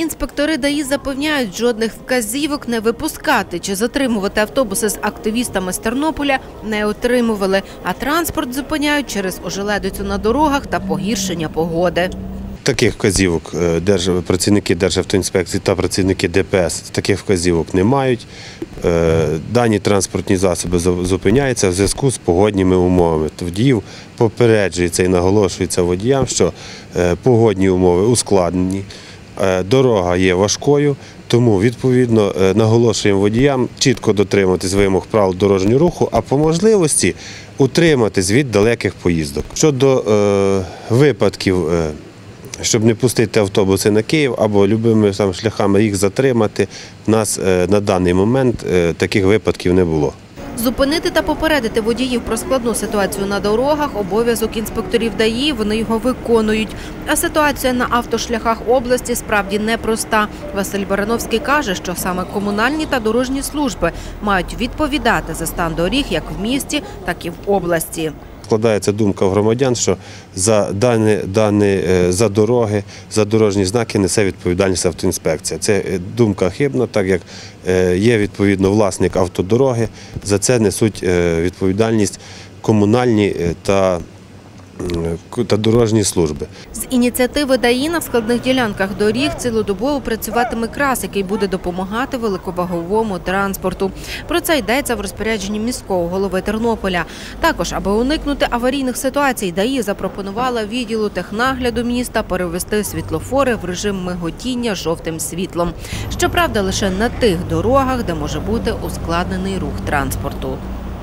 Інспектори ДАІ запевняють, жодних вказівок не випускати чи затримувати автобуси з активістами з Тернополя не отримували, а транспорт зупиняють через ожеледицю на дорогах та погіршення погоди. Таких вказівок е, працівники Державтоінспекції та працівники ДПС таких вказівок не мають. Е, Дані транспортні засоби зупиняються в зв'язку з погодніми умовами. Водіїв попереджується і наголошується водіям, що е, погодні умови ускладнені, дорога є важкою, тому відповідно е, наголошуємо водіям чітко дотримуватись вимог правил дорожнього руху, а по можливості утриматись від далеких поїздок. Щодо е, випадків. е, щоб не пустити автобуси на Київ або любими там шляхами їх затримати. У нас е, на даний момент е, таких випадків не було. Зупинити та попередити водіїв про складну ситуацію на дорогах – обов'язок інспекторів ДАІ, вони його виконують. А ситуація на автошляхах області справді непроста. Василь Барановський каже, що саме комунальні та дорожні служби мають відповідати за стан доріг як в місті, так і в області. Складається думка в громадян, що за дані, дані е, за дороги, за дорожні знаки несе відповідальність автоінспекція. Це е, думка хибна, так як е, є відповідно власник автодороги, за це несуть відповідальність комунальні та, та дорожні служби. З ініціативи ДАІ на складних ділянках доріг цілодобово працюватиме крас, який буде допомагати великоваговому транспорту. Про це йдеться в розпорядженні міського голови Тернополя. Також, аби уникнути аварійних ситуацій, ДАІ запропонувала відділу технагляду міста перевести світлофори в режим миготіння жовтим світлом. Щоправда, лише на тих дорогах, де може бути ускладнений рух транспорту.